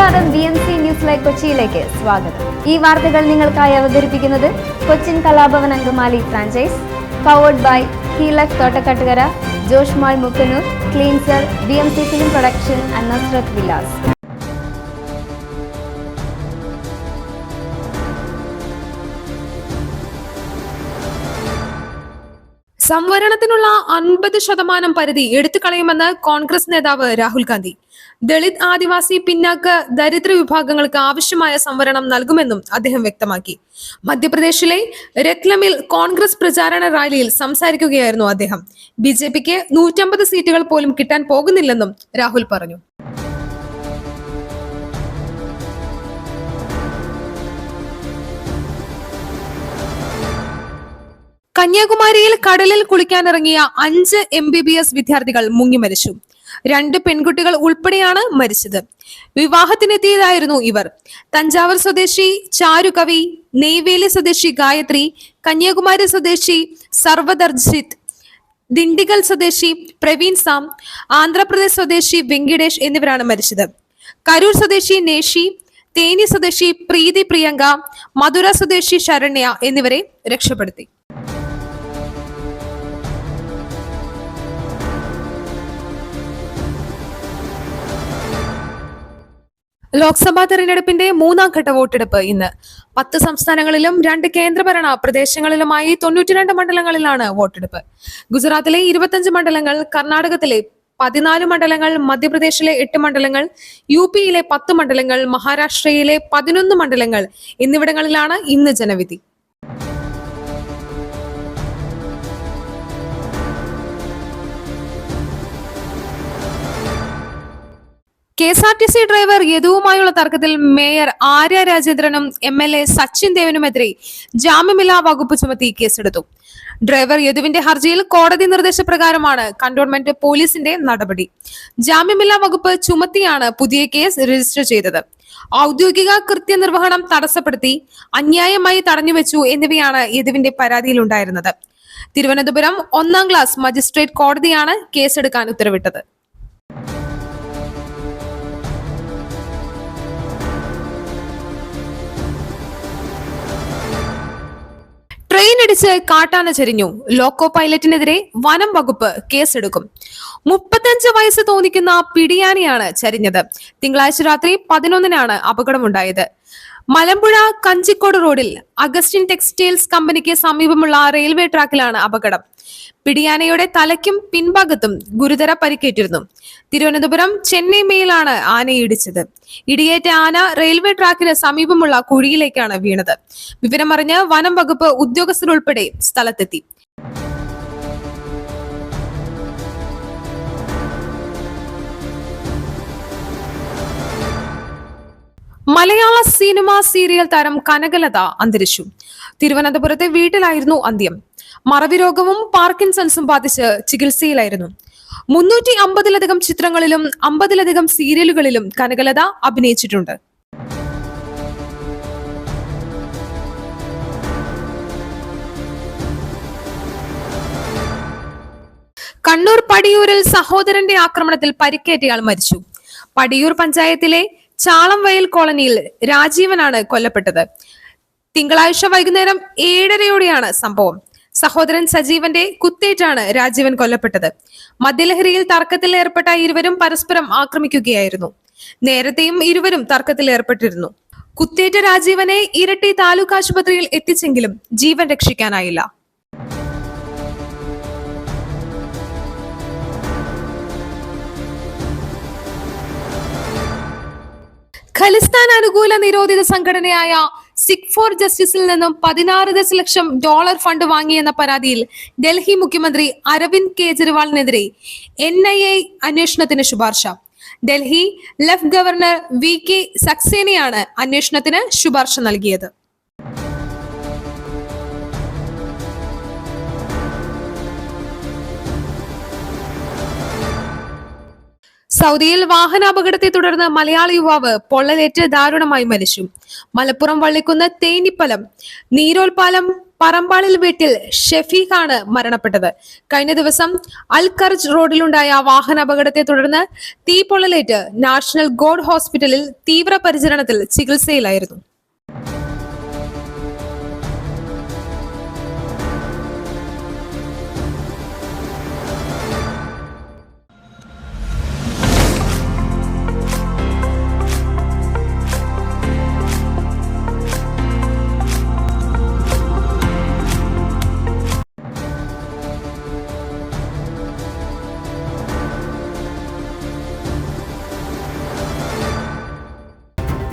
നമസ്കാരം B M C news live കൊച്ചിയിലേക്ക് സ്വാഗതം. ഈ വാർത്തകൾ നിങ്ങൾക്കായി അവതരിപ്പിക്കുന്നത് Cochin Kalabhavan Angamaly franchise powered by ഹീലക് Thottakattukara ജോഷ്മാൾ Mukkanoor cleanser B M C film production and Vilas സംവരണത്തിനുള്ള അൻപത് ശതമാനം പരിധി എടുത്തു എടുത്തുകളയുമെന്ന് കോൺഗ്രസ് നേതാവ് രാഹുൽ ഗാന്ധി. ദളിത് ആദിവാസി പിന്നാക്ക ദരിദ്ര വിഭാഗങ്ങൾക്ക് ആവശ്യമായ സംവരണം നൽകുമെന്നും അദ്ദേഹം വ്യക്തമാക്കി. മധ്യപ്രദേശിലെ രത്ലമിൽ കോൺഗ്രസ് പ്രചാരണ റാലിയിൽ സംസാരിക്കുകയായിരുന്നു അദ്ദേഹം. ബി നൂറ്റമ്പത് സീറ്റുകൾ പോലും കിട്ടാൻ പോകുന്നില്ലെന്നും രാഹുൽ പറഞ്ഞു. കന്യാകുമാരിയിൽ കടലിൽ കുളിക്കാനിറങ്ങിയ അഞ്ച് എം ബി ബി എസ് വിദ്യാർത്ഥികൾ മുങ്ങി മരിച്ചു. രണ്ട് പെൺകുട്ടികൾ ഉൾപ്പെടെയാണ് മരിച്ചത്. വിവാഹത്തിനെത്തിയതായിരുന്നു ഇവർ. തഞ്ചാവൂർ സ്വദേശി ചാരുകവി നെയ്വേലി സ്വദേശി ഗായത്രി കന്യാകുമാരി സ്വദേശി സർവദർജിത് ദിണ്ടിഗൽ സ്വദേശി പ്രവീൺ സാം ആന്ധ്രാപ്രദേശ് സ്വദേശി വെങ്കിടേഷ് എന്നിവരാണ് മരിച്ചത്. കരൂർ സ്വദേശി നേഷി തേനി സ്വദേശി പ്രീതി പ്രിയങ്ക മധുര സ്വദേശി ശരണ്യ എന്നിവരെ രക്ഷപ്പെടുത്തി. ലോക്സഭാ തെരഞ്ഞെടുപ്പിന്റെ മൂന്നാം ഘട്ട വോട്ടെടുപ്പ് ഇന്ന്. പത്ത് സംസ്ഥാനങ്ങളിലും രണ്ട് കേന്ദ്രഭരണ പ്രദേശങ്ങളിലുമായി തൊണ്ണൂറ്റിരണ്ട് മണ്ഡലങ്ങളിലാണ് വോട്ടെടുപ്പ്. ഗുജറാത്തിലെ ഇരുപത്തഞ്ച് മണ്ഡലങ്ങൾ കർണാടകത്തിലെ പതിനാല് മണ്ഡലങ്ങൾ മധ്യപ്രദേശിലെ എട്ട് മണ്ഡലങ്ങൾ യു പിയിലെ പത്ത് മണ്ഡലങ്ങൾ മഹാരാഷ്ട്രയിലെ പതിനൊന്ന് മണ്ഡലങ്ങൾ എന്നിവിടങ്ങളിലാണ് ഇന്ന് ജനവിധി. K S R T C driver യദുവുമായുള്ള തർക്കത്തിൽ മേയർ ആര്യ രാജേന്ദ്രനും എം എൽ എ സച്ചിൻ ദേവനുമെതിരെ ജാമ്യമില്ലാ വകുപ്പ് ചുമത്തി കേസെടുത്തു. ഡ്രൈവർ യദുവിന്റെ ഹർജിയിൽ കോടതി നിർദ്ദേശപ്രകാരമാണ് കണ്ടോൺമെന്റ് പോലീസിന്റെ നടപടി. ജാമ്യമില്ലാ വകുപ്പ് ചുമത്തിയാണ് പുതിയ കേസ് രജിസ്റ്റർ ചെയ്തത്. ഔദ്യോഗിക കൃത്യനിർവഹണം തടസ്സപ്പെടുത്തി അന്യായമായി തടഞ്ഞുവെച്ചു എന്നിവയാണ് യദുവിന്റെ പരാതിയിലുണ്ടായിരുന്നത്. തിരുവനന്തപുരം ഒന്നാം ക്ലാസ് മജിസ്ട്രേറ്റ് കോടതിയാണ് കേസെടുക്കാൻ ഉത്തരവിട്ടത്. ട്രെയിൻ ഇടിച്ച് കാട്ടാന ചെരിഞ്ഞു. ലോക്കോ പൈലറ്റിനെതിരെ വനം വകുപ്പ് കേസെടുക്കും. മുപ്പത്തഞ്ച് വയസ്സ് തോന്നിക്കുന്ന പിടിയാനയാണ് ചരിഞ്ഞത്. തിങ്കളാഴ്ച രാത്രി പതിനൊന്നിനാണ് അപകടമുണ്ടായത്. മലമ്പുഴ കഞ്ചിക്കോട് റോഡിൽ അഗസ്റ്റിൻ ടെക്സ്റ്റൈൽസ് കമ്പനിക്ക് സമീപമുള്ള റെയിൽവേ ട്രാക്കിലാണ് അപകടം. പിടിയാനയുടെ തലയ്ക്കും പിൻഭാഗത്തും ഗുരുതര പരിക്കേറ്റിരുന്നു. തിരുവനന്തപുരം ചെന്നൈ മേയിലാണ് ആനയിടിച്ചത് ഇടിയേറ്റ ആന റെയിൽവേ ട്രാക്കിന് സമീപമുള്ള കുഴിയിലേക്കാണ് വീണത്. വിവരമറിഞ്ഞ് വനം വകുപ്പ് ഉദ്യോഗസ്ഥരുൾപ്പെടെ സ്ഥലത്തെത്തി. മലയാള സിനിമ സീരിയൽ താരം കനകലത അന്തരിച്ചു. തിരുവനന്തപുരത്തെ വീട്ടിലായിരുന്നു അന്ത്യം. മറവി രോഗവും പാർക്കിൻസൺസും ബാധിച്ച് ചികിത്സയിലായിരുന്നു. മുന്നൂറ്റി അമ്പതിലധികം ചിത്രങ്ങളിലും അമ്പതിലധികം സീരിയലുകളിലും കനകലത അഭിനയിച്ചിട്ടുണ്ട്. കണ്ണൂർ പടിയൂരിൽ സഹോദരന്റെ ആക്രമണത്തിൽ പരിക്കേറ്റയാൾ മരിച്ചു. പടിയൂർ പഞ്ചായത്തിലെ ചാളംവയൽ കോളനിയിൽ രാജീവനാണ് കൊല്ലപ്പെട്ടത്. തിങ്കളാഴ്ച വൈകുന്നേരം ഏഴരയോടെയാണ് സംഭവം. സഹോദരൻ സജീവന്റെ കുത്തേറ്റാണ് രാജീവൻ കൊല്ലപ്പെട്ടത്. മദ്യലഹരിയിൽ തർക്കത്തിൽ ഏർപ്പെട്ട ഇരുവരും പരസ്പരം ആക്രമിക്കുകയായിരുന്നു. നേരത്തെയും ഇരുവരും തർക്കത്തിൽ ഏർപ്പെട്ടിരുന്നു. കുത്തേറ്റ രാജീവനെ ഇരട്ടി താലൂക്ക് ആശുപത്രിയിൽ എത്തിച്ചെങ്കിലും ജീവൻ രക്ഷിക്കാനായില്ല. ഖലിസ്ഥാൻ അനുകൂല നിരോധിത സംഘടനയായ സിഖ് ഫോർ ജസ്റ്റിസിൽ നിന്നും പതിനാറ് ദശലക്ഷം ഡോളർ ഫണ്ട് വാങ്ങിയെന്ന പരാതിയിൽ ഡൽഹി മുഖ്യമന്ത്രി അരവിന്ദ് കെജ്രിവാളിനെതിരെ എൻ ഐ എ അന്വേഷണത്തിന് ശുപാർശ. Delhi left governor V K സക്സേനയാണ് അന്വേഷണത്തിന് ശുപാർശ നൽകിയത്. സൗദിയിൽ വാഹനാപകടത്തെ തുടർന്ന് മലയാളി യുവാവ് പൊള്ളലേറ്റ് ദാരുണമായി മരിച്ചു. മലപ്പുറം വള്ളിക്കുന്ന് തേനിപ്പലം നീരോൽപാലം പറമ്പാളിൽ വീട്ടിൽ ഷെഫീഖാണ് മരണപ്പെട്ടത്. കഴിഞ്ഞ ദിവസം അൽഖർജ് റോഡിലുണ്ടായ വാഹനാപകടത്തെ തുടർന്ന് തീപ്പൊള്ളലേറ്റ് നാഷണൽ ഗോഡ് ഹോസ്പിറ്റലിൽ തീവ്രപരിചരണത്തിൽ ചികിത്സയിലായിരുന്നു.